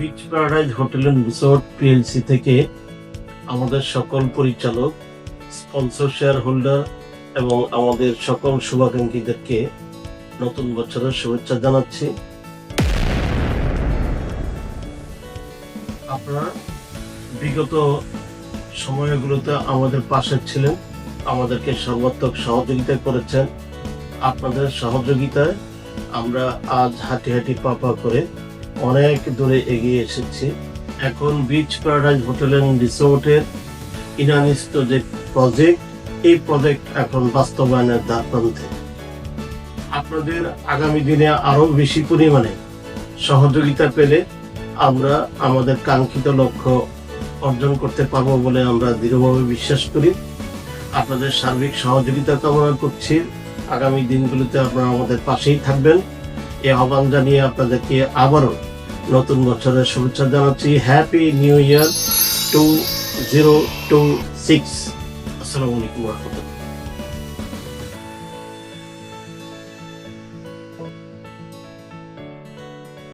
Beach paradise hotel and resort PLC থেকে আমাদের সকল পরিচালক স্পন্সর শেয়ার হোল্ডার এবং আমাদের সকল শুভাকাঙ্ক্ষীদেরকে নতুন বছরের শুভেচ্ছা জানাচ্ছি। আপনারা বিগত সময়গুলোতে আমাদের পাশে ছিলেন, আমাদেরকে সর্বাত্মক সহযোগিতা করেছেন। আপনাদের সহযোগিতায় আমরা আজ হাঁটি হাঁটি পা করে অনেক দূরে এগিয়ে এসেছি। এখন বিচ প্যারাডাইজ হোটেল অ্যান্ড রিসোর্টের ইনানিস্ট যে প্রজেক্ট এই প্রজেক্ট এখন বাস্তবায়নের দ্বার প্রান্তে আপনাদের আগামী দিনে আরও বেশি পরিমাণে সহযোগিতা পেলে আমরা আমাদের কাঙ্ক্ষিত লক্ষ্য অর্জন করতে পারব বলে আমরা দৃঢ়ভাবে বিশ্বাস করি। আপনাদের সার্বিক সহযোগিতা কামনা করছি। আগামী দিনগুলোতে আপনারা আমাদের পাশেই থাকবেন। এ আহ্বান জানিয়ে আপনাদেরকে আবারও নতুন বছরের শুভেচ্ছা জানাচ্ছি। Happy new year two zero two six আসসালামু আলাইকুম রহমতুল্লাহ।